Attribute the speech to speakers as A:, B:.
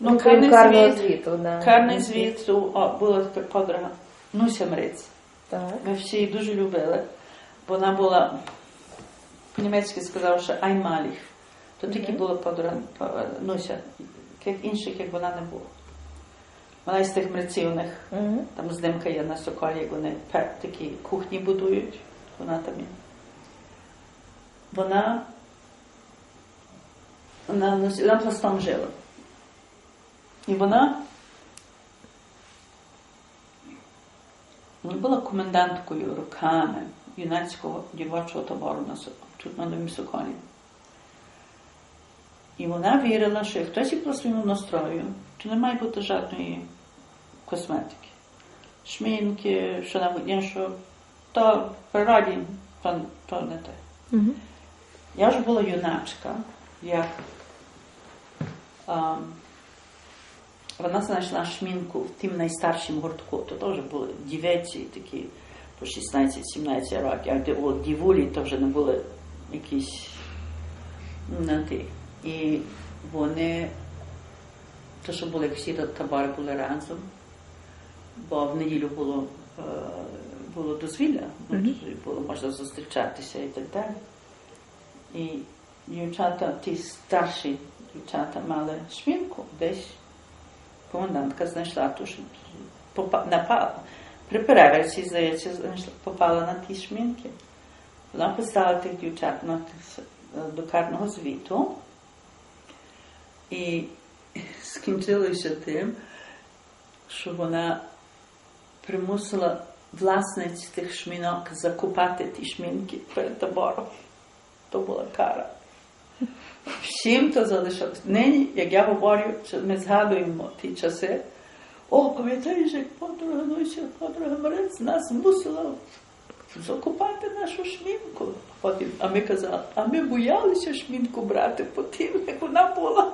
A: Ну,
B: крім
A: карний
B: карного
A: звіт.
B: звіту, да.
A: Карний звіт о, була така подруга Нуся Мриць.
B: Так.
A: Ми всі її дуже любили. Вона була по-німецьки сказала, що Аймаліх. То тільки
B: Мгм.
A: була подруга Нуся, як інших, як вона не була. Вона із тих мрецівних,
B: Угу.
A: там здимка є на Соколі, як вони такі кухні будують. Вона там є. Вона вона, вона пластом жила. І вона була коменданткою роками юнацького дівочого табору на, тут на Новім Соколі. І вона вірила, що як хтось по своєму настрою, то не має бути жодної косметики. Шмінки, що небудь іншого, то в природі то, то не те.
B: Угу.
A: Я ж була юначка, як а, вона знайшла шмінку в тим найстаршим гуртку. То теж були дівеці такі по 16-17 років, а от дівулі то вже не були якісь на ті. І вони, то що були всі до табори були разом, бо в неділю було, е, було дозвілля, ну,
B: Мгм.
A: було можна зустрічатися і так далі. І дівчата, ті старші дівчата мали шмінку, десь комендантка знайшла ту ж напала. При переверсі, здається, попала на ті шмінки. Вона поставила тих дівчат на тих, до карного звіту. І скінчилося тим, що вона примусила власниць тих шмінок закупати ті шмінки перед табором. То була кара. Всім то залишалось. Нині, як я говорю, ми згадуємо ті часи. О, пам'ятаєш, як подруга Нуся, подруга Марець нас змусила закупати нашу шмінку. Потім, а ми казали, а ми боялися шмінку брати по тим, як вона була.